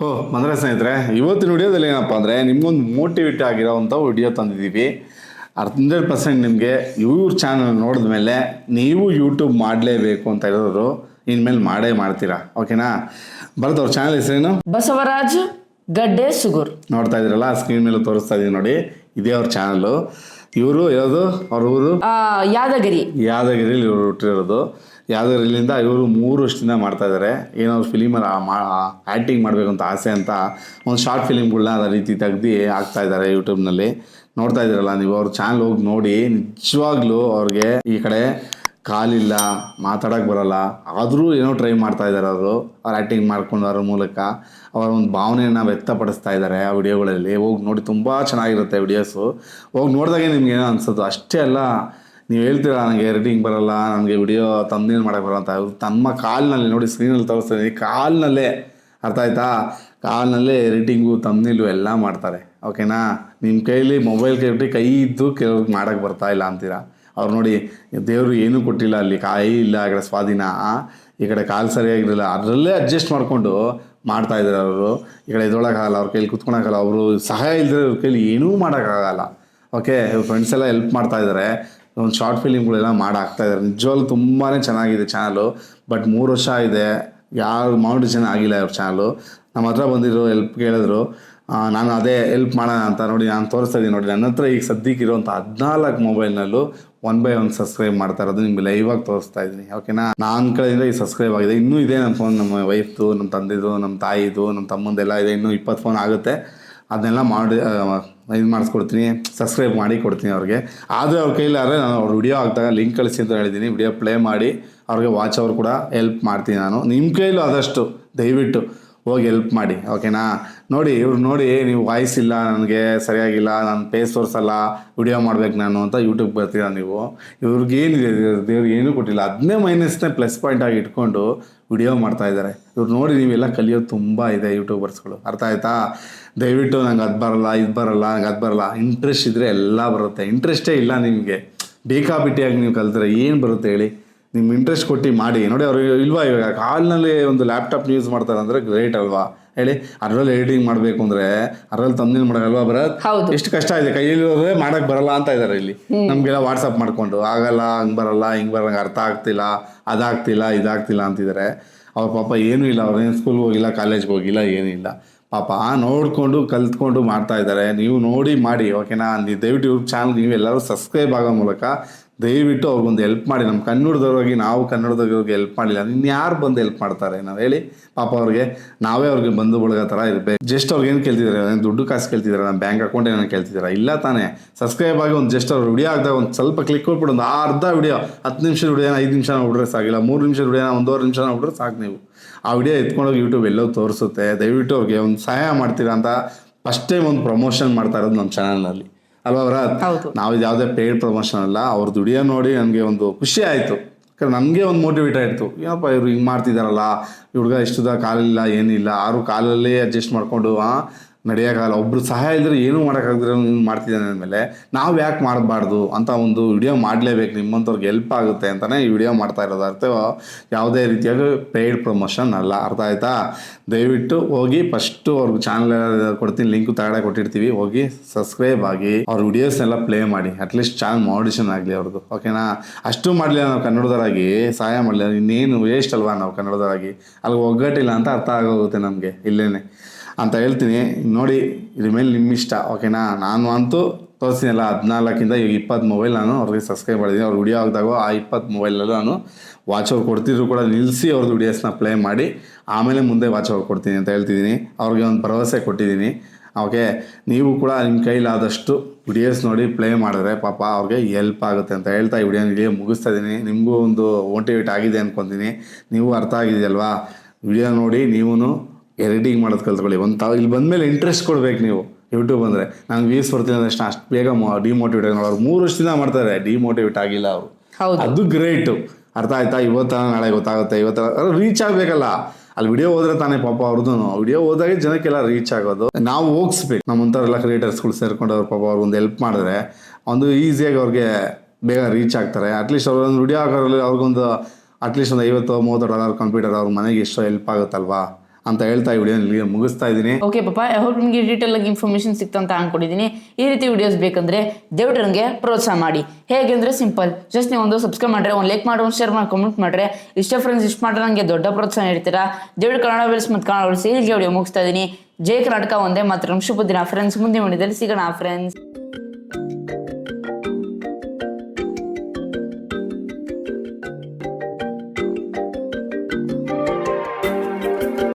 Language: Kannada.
ಹೋ ಮಂದ್ರ ಸ್ನೇಹಿತರೆ ಇವತ್ತಿನ ವಿಡಿಯೋದಲ್ಲಿ ಏನಪ್ಪ ಅಂದರೆ ನಿಮಗೊಂದು ಮೋಟಿವೇಟ್ ಆಗಿರೋವಂಥ ವಿಡಿಯೋ ತಂದಿದ್ದೀವಿ. ಹಂಡ್ರೆಡ್ ಪರ್ಸೆಂಟ್ ನಿಮಗೆ ಇವ್ರ ಚಾನಲ್ ನೋಡಿದ ಮೇಲೆ ನೀವು ಯೂಟ್ಯೂಬ್ ಮಾಡಲೇಬೇಕು ಅಂತ ಇರೋರು ಇನ್ಮೇಲೆ ಮಾಡೇ ಮಾಡ್ತೀರಾ. ಓಕೆನಾ ಬರುತ್ತೆ ಅವ್ರ ಚಾನಲ್ ಹೆಸರೇನು? ಬಸವರಾಜ್ ಗಡ್ಡೆ ಸುಗೂರ್. ನೋಡ್ತಾ ಇದ್ದೀರಲ್ಲ ಸ್ಕ್ರೀನ್ ಮೇಲೆ ತೋರಿಸ್ತಾ ಇದೀವಿ ನೋಡಿ. ಇದೇ ಅವ್ರ ಚಾನಲ್ಲು ಇವರು ಯಾವುದು? ಅವ್ರ ಊರು? ಆ, ಯಾದಗಿರಿ. ಯಾದಗಿರಿಲಿ ಇವರು ಹುಟ್ಟಿರೋದು. ಯಾದಗಿರಿಲಿಂದ ಇವರು ಮೂರು ವರ್ಷದಿಂದ ಮಾಡ್ತಾ ಇದ್ದಾರೆ ಏನೋ ಫಿಲಿಮ್ ಆ್ಯಕ್ಟಿಂಗ್ ಮಾಡಬೇಕು ಅಂತ ಆಸೆ ಅಂತ ಒಂದು ಶಾರ್ಟ್ ಫಿಲಿಮ್ಗಳನ್ನ ಅದೇ ರೀತಿ ತೆಗ್ದು ಹಾಕ್ತಾ ಇದ್ದಾರೆ ಯೂಟ್ಯೂಬ್ನಲ್ಲಿ ನೋಡ್ತಾ ಇದ್ದೀರಲ್ಲ ನೀವು ಅವ್ರ ಚಾನಲ್ ಹೋಗಿ ನೋಡಿ ನಿಜವಾಗ್ಲೂ ಅವ್ರಿಗೆ ಈ ಕಡೆ ಕಾಲಿಲ್ಲ ಮಾತಾಡಕ್ಕೆ ಬರಲ್ಲ. ಆದರೂ ಏನೋ ಟ್ರೈ ಮಾಡ್ತಾ ಇದ್ದಾರೆ ಅವರು. ಅವ್ರು ಆ್ಯಕ್ಟಿಂಗ್ ಮಾಡ್ಕೊಂಡು ಅವ್ರ ಮೂಲಕ ಅವರ ಒಂದು ಭಾವನೆಯನ್ನು ವ್ಯಕ್ತಪಡಿಸ್ತಾ ಇದ್ದಾರೆ ಆ ವಿಡಿಯೋಗಳಲ್ಲಿ. ಹೋಗಿ ನೋಡಿ, ತುಂಬ ಚೆನ್ನಾಗಿರುತ್ತೆ ವಿಡಿಯೋಸು ಹೋಗಿ ನೋಡಿದಾಗೆ ನಿಮ್ಗೆ ಏನೋ ಅನ್ಸೋದು ಅಷ್ಟೇ ಅಲ್ಲ, ನೀವು ಹೇಳ್ತೀರಾ ನನಗೆ ಎಡಿಟಿಂಗ್ ಬರಲ್ಲ, ನನಗೆ ವಿಡಿಯೋ ತಂದೇನು ಮಾಡೋಕ್ಕೆ ಬರಲ್ಲ ಅಂತ. ತಮ್ಮ ಕಾಲಿನಲ್ಲಿ ನೋಡಿ ಸ್ಕ್ರೀನಲ್ಲಿ ತೋರಿಸ್ತೀನಿ. ಕಾಲಿನಲ್ಲೇ. ಅರ್ಥ ಆಯ್ತಾ? ಕಾಲಿನಲ್ಲೇ ಎಡಿಟಿಂಗು ತಂದಿಲ್ಲು ಎಲ್ಲ ಮಾಡ್ತಾರೆ. ಓಕೆನಾ ನಿಮ್ಮ ಕೈಲಿ ಮೊಬೈಲ್ ಕೈ ಕೈ ಇದ್ದು ಕೆಲವ್ರಿಗೆ ಮಾಡೋಕ್ಕೆ ಬರ್ತಾ ಇಲ್ಲ ಅಂತೀರಾ? ಅವ್ರು ನೋಡಿ, ದೇವರು ಏನೂ ಕೊಟ್ಟಿಲ್ಲ ಅಲ್ಲಿ, ಕಾಯಿ ಇಲ್ಲ, ಆ ಕಡೆ ಸ್ವಾಧೀನ. ಈ ಕಡೆ ಕಾಲು ಸರಿಯಾಗಿರಲಿಲ್ಲ. ಅದರಲ್ಲೇ ಅಡ್ಜಸ್ಟ್ ಮಾಡಿಕೊಂಡು ಮಾಡ್ತಾ ಇದ್ದಾರೆ ಅವರು. ಈ ಕಡೆ ಎದೊಳಕ್ಕಾಗಲ್ಲ ಅವ್ರ ಕೈಲಿ ಕುತ್ಕೊಳಕ್ಕಾಗಲ್ಲ. ಅವರು ಸಹಾಯ ಇಲ್ಲದೆ ಅವ್ರ ಕೈಲಿ ಏನೂ ಮಾಡೋಕ್ಕಾಗಲ್ಲ. ಓಕೆ ಫ್ರೆಂಡ್ಸ್ ಎಲ್ಲ ಹೆಲ್ಪ್ ಮಾಡ್ತಾ ಇದ್ದಾರೆ. ಒಂದು ಶಾರ್ಟ್ ಫಿಲಿಮ್ಗಳೆಲ್ಲ ಮಾಡಾಕ್ತಾ ಇದ್ದಾರೆ. ನಿಜವಾಗ್ಲೂ ತುಂಬಾ ಚೆನ್ನಾಗಿದೆ ಚಾನಲು ಬಟ್ ಮೂರು ವರ್ಷ ಇದೆ ಯಾರು ಮಾನಿಟೇಷನ್ ಆಗಿಲ್ಲ ಅವ್ರ ಚಾನಲು ನಮ್ಮ ಹತ್ರ ಬಂದಿರೋ ಹೆಲ್ಪ್ ಕೇಳಿದ್ರು. ನಾನು ಅದೇ ಹೆಲ್ಪ್ ಮಾಡೋಣ ಅಂತ ನೋಡಿ, ನಾನು ತೋರಿಸ್ತಾ ಇದ್ದೀನಿ ನೋಡಿ. ನನ್ನ ಹತ್ರ ಈಗ ಸದ್ಯಕ್ಕೆ ಇರೋಂಥ ಹದಿನಾಲ್ಕು ಮೊಬೈಲ್ನಲ್ಲೂ ಒನ್ ಬೈ ಒನ್ ಸಬ್ಸ್ಕ್ರೈಬ್ ಮಾಡ್ತಾ ಇರೋದು ನಿಮ್ಗೆ ಆಗಿ ತೋರಿಸ್ತಾ ಇದ್ದೀನಿ ಓಕೆನಾ ನಾನ್ ಕಡೆಯಿಂದ ಈ ಸಬ್ಸ್ಕ್ರೈಬ್ ಆಗಿದೆ. ಇನ್ನೂ ಇದೆ ನನ್ನ ಫೋನ್ ನಮ್ಮ ವೈಫ್ದು ನಮ್ಮ ತಂದೆದು ನಮ್ಮ ತಾಯಿದು ನಮ್ಮ ತಮ್ಮಂದೆಲ್ಲ ಇದೆ. ಇನ್ನೂ ಇಪ್ಪತ್ತು ಫೋನ್ ಆಗುತ್ತೆ. ಅದನ್ನೆಲ್ಲ ಮಾಡಿ ಇದು ಮಾಡಿಸ್ಕೊಡ್ತೀನಿ ಸಬ್ಸ್ಕ್ರೈಬ್ ಮಾಡಿ ಕೊಡ್ತೀನಿ ಅವ್ರಿಗೆ. ಆದರೆ ಅವ್ರ ಕೈಲಾದ್ರೆ ನಾನು ಅವ್ರ ವಿಡಿಯೋ ಆಗ್ತಾಗ ಲಿಂಕ್ ಕಳಿಸಿ ಅಂತ ಹೇಳಿದ್ದೀನಿ. ವಿಡಿಯೋ ಪ್ಲೇ ಮಾಡಿ ಅವ್ರಿಗೆ ವಾಚ್ ಅವ್ರು ಕೂಡ ಹೆಲ್ಪ್ ಮಾಡ್ತೀನಿ ನಾನು. ನಿಮ್ಮ ಕೈಲೂ ಆದಷ್ಟು ದಯವಿಟ್ಟು. ಹೋಗಿ ಹೆಲ್ಪ್ ಮಾಡಿ ಓಕೆನಾ ನೋಡಿ, ಇವ್ರು ನೋಡಿ, ನೀವು ವಾಯ್ಸ್ ಇಲ್ಲ, ನನಗೆ ಸರಿಯಾಗಿಲ್ಲ, ನಾನು ಪೇಸ್ ತೋರಿಸಲ್ಲ ವಿಡಿಯೋ ಮಾಡ್ಬೇಕು ನಾನು ಅಂತ ಯೂಟ್ಯೂಬ್ ಬರ್ತೀರಾ ನೀವು? ಇವ್ರಿಗೆ ಏನಿದೆ ದೇವ್ರಿಗೆ ಏನೂ ಕೊಟ್ಟಿಲ್ಲ. ಅದನ್ನೇ ಮೈನಸ್ನೇ ಪ್ಲಸ್ ಪಾಯಿಂಟ್ ಆಗಿ ಇಟ್ಕೊಂಡು ವಿಡಿಯೋ ಮಾಡ್ತಾ ಇದ್ದಾರೆ ಇವ್ರು ನೋಡಿ ನೀವೆಲ್ಲ ಕಲಿಯೋದು ತುಂಬ ಇದೆ ಯೂಟ್ಯೂಬರ್ಸ್ಗಳು ಅರ್ಥ ಆಯ್ತಾ? ದಯವಿಟ್ಟು ನಂಗೆ ಅದು ಬರಲ್ಲ, ಇದು ಬರಲ್ಲ, ನಂಗೆ ಅದು ಬರಲ್ಲ. ಇಂಟ್ರೆಸ್ಟ್ ಇದ್ದರೆ ಎಲ್ಲ ಬರುತ್ತೆ. ಇಂಟ್ರೆಸ್ಟೇ ಇಲ್ಲ ನಿಮಗೆ. ಬೇಕಾಬಿಟ್ಟಿಯಾಗಿ ನೀವು ಕಲಿತರೆ ಏನು ಬರುತ್ತೆ ಹೇಳಿ? ನಿಮ್ಮ ಇಂಟ್ರೆಸ್ಟ್ ಕೊಟ್ಟು ಮಾಡಿ. ನೋಡಿ ಅವರು ಇಲ್ವಾ ಇವಾಗ? ಕಾಲ್ನಲ್ಲಿ ಒಂದು ಲ್ಯಾಪ್ಟಾಪ್ ಯೂಸ್ ಮಾಡ್ತಾರೆ ಅಂದರೆ ಗ್ರೇಟ್ ಅಲ್ವಾ? ಹೇಳಿ ಅದರಲ್ಲಿ ಎಡಿಟಿಂಗ್ ಮಾಡಬೇಕು ಅಂದರೆ ಅದರಲ್ಲಿ ತಂದಿನ ಮಾಡೋಕ್ಕಲ್ವಾ ಬರತ್. ಎಷ್ಟು ಕಷ್ಟ ಇದೆ ಕೈಯಲ್ಲಿ ಹೋದ್ರೆ ಮಾಡಕ್ ಬರಲ್ಲ ಅಂತ ಇದ್ದಾರೆ ಇಲ್ಲಿ. ನಮಗೆಲ್ಲ ವಾಟ್ಸಪ್ ಮಾಡಿಕೊಂಡು ಆಗಲ್ಲ ಹಂಗೆ ಬರಲ್ಲ ಹಿಂಗೆ ಬರಲ್ಲ ಅರ್ಥ ಆಗ್ತಿಲ್ಲ ಅದಾಗ್ತಿಲ್ಲ ಇದಾಗ್ತಿಲ್ಲ ಅಂತಿದ್ದಾರೆ ಅವ್ರ ಪಾಪ ಏನೂ ಇಲ್ಲ ಅವ್ರೇನು ಸ್ಕೂಲ್ಗೆ ಹೋಗಿಲ್ಲ ಕಾಲೇಜ್ಗೆ ಹೋಗಿಲ್ಲ ಏನಿಲ್ಲ ಇಲ್ಲ. ಪಾಪ ನೋಡಿಕೊಂಡು ಕಲ್ತ್ಕೊಂಡು ಮಾಡ್ತಾ ಇದ್ದಾರೆ ನೀವು ನೋಡಿ ಮಾಡಿ ಓಕೆನಾ ನೀವು ದಯವಿಟ್ಟು ಯೂಟ್ಯೂಬ್ ಚಾನಲ್ ನೀವು ಎಲ್ಲರೂ ಸಬ್ಸ್ಕ್ರೈಬ್ ಆಗೋ ಮೂಲಕ ದಯವಿಟ್ಟು ಅವ್ರಿಗೊಂದು ಹೆಲ್ಪ್ ಮಾಡಿ. ನಮ್ಮ ಕನ್ನಡದವ್ರಿಗೆ, ನಾವು ಕನ್ನಡದವ್ರಿಗೆ ಹೆಲ್ಪ್ ಮಾಡಿಲ್ಲ. ಇನ್ನು ಯಾರು ಬಂದು ಹೆಲ್ಪ್ ಮಾಡ್ತಾರೆ? ನಾವು ಹೇಳಿ, ಪಾಪ ಅವ್ರಿಗೆ, ನಾವೇ ಅವ್ರಿಗೆ ಬಂದು ಬಳಗೋ ಥರ ಇರಬೇಕು. ಜಸ್ಟ್ ಅವ್ರಿಗೆ ಏನು ಕೇಳ್ತಿದ್ದಾರೆ ದುಡ್ಡು ಕಾಸು ಕೇಳ್ತಿದ್ದಾರೆ ನಮ್ಮ ಬ್ಯಾಂಕ್ ಅಕೌಂಟ್ ಏನೋ ಕೇಳ್ತಿದ್ದಾರೆ ಇಲ್ಲ ತಾನೇ. ಸಬ್ಸ್ಕ್ರೈಬ್ ಆಗಿ ಒಂದು ಜಸ್ಟ್ ಅವ್ರು ವಿಡಿಯೋ ಹಾಕಿದಾಗ ಒಂದು ಸ್ವಲ್ಪ ಕ್ಲಿಕ್ ಕೊಟ್ಬಿಟ್ಟು ಒಂದು ಅರ್ಧ ವಿಡಿಯೋ ಹತ್ತು ನಿಮಿಷ ವಿಡಿಯೋನ ಐದು ನಿಮಿಷ ಬಿಡ್ರೆ ಸಾಕಿಲ್ಲ. ಮೂರು ನಿಮಿಷ ವಿಡಿಯೋನ ಒಂದೂವರೆ ನಿಮಿಷ ಬಿಡ್ರೆ ಸಾಕು ನೀವು. ಆ ವಿಡಿಯೋ ಎತ್ಕೊಂಡೋಗಿ ಯೂಟ್ಯೂಬ್ ಎಲ್ಲೋ ತೋರಿಸುತ್ತೆ. ದಯವಿಟ್ಟು ಅವ್ರಿಗೆ ಒಂದು ಸಹಾಯ ಮಾಡ್ತೀರಾ ಅಂತ ಫಸ್ಟ್ ಟೈಮ್ ಒಂದು ಪ್ರಮೋಷನ್ ಮಾಡ್ತಾ ಇರೋದು ನಮ್ಮ ಚಾನಲ್ನಲ್ಲಿ ಅಲ್ವಾ ಅವರ. ನಾವು ಇದು ಯಾವುದೇ ಪೇಯ್ಡ್ ಪ್ರಮೋಷನ್ ಅಲ್ಲ ಅವ್ರ ದುಡಿಯೋ ನೋಡಿ ನನಗೆ ಒಂದು ಖುಷಿ ಆಯಿತು. ಯಾಕಂದ್ರೆ ನಮಗೆ ಒಂದು ಮೋಟಿವೇಟ್ ಆಯಿತು ಏನಪ್ಪ ಇವ್ರು ಹಿಂಗೆ ಮಾಡ್ತಿದ್ದಾರಲ್ಲ ಹುಡುಗ ಇಷ್ಟದ ಕಾಲಿಲ್ಲ ಏನಿಲ್ಲ. ಆರು ಕಾಲಲ್ಲೇ ಅಡ್ಜಸ್ಟ್ ಮಾಡಿಕೊಂಡು ನಡೆಯೋಕ್ಕಾಗಲ್ಲ ಒಬ್ಬರು ಸಹಾಯ ಇಲ್ಲದ್ರೆ ಏನೂ ಮಾಡೋಕ್ಕಾಗದ್ರೆ ನೀನು ಮಾಡ್ತಿದ್ದಾನೆ ಅಂದಮೇಲೆ ನಾವು ಯಾಕೆ ಮಾಡಬಾರ್ದು ಅಂತ ಒಂದು ವಿಡಿಯೋ ಮಾಡಲೇಬೇಕು, ನಿಮ್ಮಂಥವ್ರಿಗೆ ಹೆಲ್ಪ್ ಆಗುತ್ತೆ ಅಂತಲೇ ಈ ವಿಡಿಯೋ ಮಾಡ್ತಾ ಇರೋದು. ಅರ್ಥ ಯಾವುದೇ ರೀತಿಯಾಗಿ ಪೇಯ್ಡ್ ಪ್ರಮೋಷನ್ ಅಲ್ಲ. ಅರ್ಥ ಆಯಿತಾ? ದಯವಿಟ್ಟು ಹೋಗಿ ಫಸ್ಟು ಅವ್ರಿಗೆ ಚಾನಲ್ ಕೊಡ್ತೀನಿ ಲಿಂಕ್ ತಗಡೆ ಕೊಟ್ಟಿರ್ತೀವಿ. ಹೋಗಿ ಸಬ್ಸ್ಕ್ರೈಬ್ ಆಗಿ ಅವ್ರ ವಿಡಿಯೋಸ್ನೆಲ್ಲ ಪ್ಲೇ ಮಾಡಿ. ಅಟ್ಲೀಸ್ಟ್ ಚಾನಲ್ ಮಾಡಿಷನ್ ಆಗಲಿ ಅವ್ರದ್ದು ಓಕೆನಾ ಅಷ್ಟು ಮಾಡಲಿಲ್ಲ ನಾವು ಕನ್ನಡದವರಾಗಿ, ಸಹಾಯ ಮಾಡಲಿಲ್ಲ. ಇನ್ನೇನು ವೇಸ್ಟ್ ಅಲ್ವಾ ನಾವು ಕನ್ನಡದವರಾಗಿ? ಅಲ್ಲಿ ಒಗ್ಗಟ್ಟಿಲ್ಲ ಅಂತ ಅರ್ಥ ಆಗೋಗುತ್ತೆ ನಮಗೆ, ಇಲ್ಲೇನೆ. ಅಂತ ಹೇಳ್ತೀನಿ. ನೋಡಿ, ಇದ್ರ ಮೇಲೆ ನಿಮ್ಮ ಇಷ್ಟ. ಓಕೆನಾ ನಾನು ಅಂತೂ ತೋರಿಸ್ತೀನಲ್ಲ ಹದಿನಾಲ್ಕಿಂದ ಈಗ ಇಪ್ಪತ್ತು ಮೊಬೈಲ್ ನಾನು ಅವ್ರಿಗೆ ಸಬ್ಸ್ಕ್ರೈಬ್ ಮಾಡಿದ್ದೀನಿ. ಅವ್ರು ವಿಡಿಯೋ ಹಾಕಿದಾಗ ಆ ಇಪ್ಪತ್ತು ಮೊಬೈಲಲ್ಲೂ ನಾನು ವಾಚ್ ಅವ್ರು ಕೊಡ್ತಿದ್ರು ಕೂಡ ನಿಲ್ಲಿಸಿ ಅವ್ರದ್ದು ವಿಡಿಯೋಸ್ನ ಪ್ಲೇ ಮಾಡಿ, ಆಮೇಲೆ ಮುಂದೆ ವಾಚ್ ಅವ್ರು ಕೊಡ್ತೀನಿ ಅಂತ ಹೇಳ್ತಿದ್ದೀನಿ. ಅವ್ರಿಗೆ ಒಂದು ಭರವಸೆ ಕೊಟ್ಟಿದ್ದೀನಿ. ಓಕೆ ನೀವು ಕೂಡ ನಿಮ್ಮ ಕೈಲಾದಷ್ಟು ವಿಡಿಯೋಸ್ ನೋಡಿ ಪ್ಲೇ ಮಾಡಿದ್ರೆ ಪಾಪ ಅವ್ರಿಗೆ ಹೆಲ್ಪ್ ಆಗುತ್ತೆ ಅಂತ ಹೇಳ್ತಾ ಈ ವಿಡಿಯೋ ಮುಗಿಸ್ತಾ ಇದ್ದೀನಿ. ನಿಮಗೂ ಒಂದು ಮೋಟಿವೇಟ್ ಆಗಿದೆ ಅಂದ್ಕೊತೀನಿ ನೀವು ಅರ್ಥ ಆಗಿದೆಯಲ್ವಾ ವಿಡಿಯೋ ನೋಡಿ ನೀವು ಎಡಿಟಿಂಗ್ ಮಾಡೋದು ಕಲ್ತ್ಕೊಳ್ಳಿ. ಒಂದು ತಾವು ಇಲ್ಲಿ ಬಂದಮೇಲೆ ಇಂಟ್ರೆಸ್ಟ್ ಕೊಡ್ಬೇಕು ನೀವು. ಯೂಟ್ಯೂಬ್ ಅಂದರೆ. ನಂಗೆ ವ್ಯೂಸ್ ಬರ್ತೀನಿ ಅಂದ್ರೆ ಅಷ್ಟು ಅಷ್ಟು ಬೇಗ ಡಿಮೋಟಿವೇಟ್ ಆಗಿ ಅವ್ರು ಮೂರು ವರ್ಷದಿಂದ ಮಾಡ್ತಾರೆ. ಡಿಮೋಟಿವೇಟ್ ಆಗಿಲ್ಲ ಅವರು. ಅದು ಗ್ರೇಟು ಅರ್ಥ ಆಯ್ತಾ? ಇವತ್ತ ನಾಳೆ ಗೊತ್ತಾಗುತ್ತೆ. ಇವತ್ತ ರೀಚ್ ಆಗಬೇಕಲ್ಲ. ಅಲ್ಲಿ ವಿಡಿಯೋ ಹೋದ್ರೆ ತಾನೇ ಪಾಪ ಅವ್ರದ್ದು ವಿಡಿಯೋ ಹೋದಾಗೆ ಜನಕ್ಕೆಲ್ಲ ರೀಚ್ ಆಗೋದು. ನಾವು ಹೋಗಿಸ್ಬೇಕು. ನಮ್ಮಂಥವ್ರೆಲ್ಲ ಕ್ರಿಯೇಟರ್ಸ್ಗಳು ಸೇರ್ಕೊಂಡು ಅವ್ರ ಪಾಪ ಅವ್ರಿಗೊಂದು ಹೆಲ್ಪ್ ಮಾಡಿದ್ರೆ ಒಂದು ಈಸಿಯಾಗಿ ಅವ್ರಿಗೆ ಬೇಗ ರೀಚ್ ಆಗ್ತಾರೆ. ಅಟ್ಲೀಸ್ಟ್ ಅವ್ರೊಂದು ವಿಡಿಯೋ ಹಾಕೋರಲ್ಲಿ ಅವ್ರಿಗೊಂದು ಅಟ್ಲೀಸ್ಟ್ ಒಂದು ಐವತ್ತು ಮೂವತ್ತು ಡಾಲರ್ ಕಂಪ್ಯೂಟರ್ ಅವ್ರ ಮನೆಗೆ ಎಷ್ಟೋ ಹೆಲ್ಪ್ ಆಗುತ್ತಲ್ವಾ? ಅಂತ ಹೇಳ್ತಾ ವಿಡಿಯೋ ಮುಗಿಸ್ತಾ ಇದ್ದೀನಿ. ಓಕೆ ಪಾಪ ಯಾವಾಗ ನಿಮಗೆ ಡೀಟೇಲ್ ಆಗಿ ಇನ್ಫಾರ್ಮೇಷನ್ ಸಿಕ್ತಂತ ಅನ್ಕೊಂಡಿದ್ದೀನಿ. ಈ ರೀತಿ ವಿಡಿಯೋಸ್ ಬೇಕಂದ್ರೆ ದೇವ್ರಿಗೆ ಪ್ರೋತ್ಸಾಹ ಮಾಡಿ. ಹೇಗೆ ಅಂದ್ರೆ ಸಿಂಪಲ್ ಜಸ್ಟ್ ನೀವು ಒಂದು ಸಬ್ಸ್ಕ್ರೈಬ್ ಮಾಡ್ರೆ, ಒಂದು ಲೈಕ್ ಮಾಡಿ ಒಂದು ಶೇರ್ ಮಾಡಿ ಕಮೆಂಟ್ ಮಾಡ್ರೆ, ಇಷ್ಟ ಫ್ರೆಂಡ್ಸ್ ಇಷ್ಟು ಮಾಡ್ರೆ ನನಗೆ ದೊಡ್ಡ ಪ್ರೋತ್ಸಾಹ ನೀಡ್ತೀರಾ? ದೇವ್ರ ಕನ್ನಡ ವಿಲ್ಸ್ ಮತ್ತು ಕನ್ನಡ ಬೆಳೆಸಿ ಇಲ್ಲಿಗೆ ವಿಡಿಯೋ ಮುಗಿಸ್ತಾ ಇದ್ದೀನಿ. ಜೈ ಕರ್ನಾಟಕ, ಒಂದೇ ಮಾತ್ರ ಶುಭ ದಿನ. ಫ್ರೆಂಡ್ಸ್ ಮುಂದೆ ಮಾಡಿದಲ್ಲಿ ಸಿಗೋಣ ಫ್ರೆಂಡ್ಸ್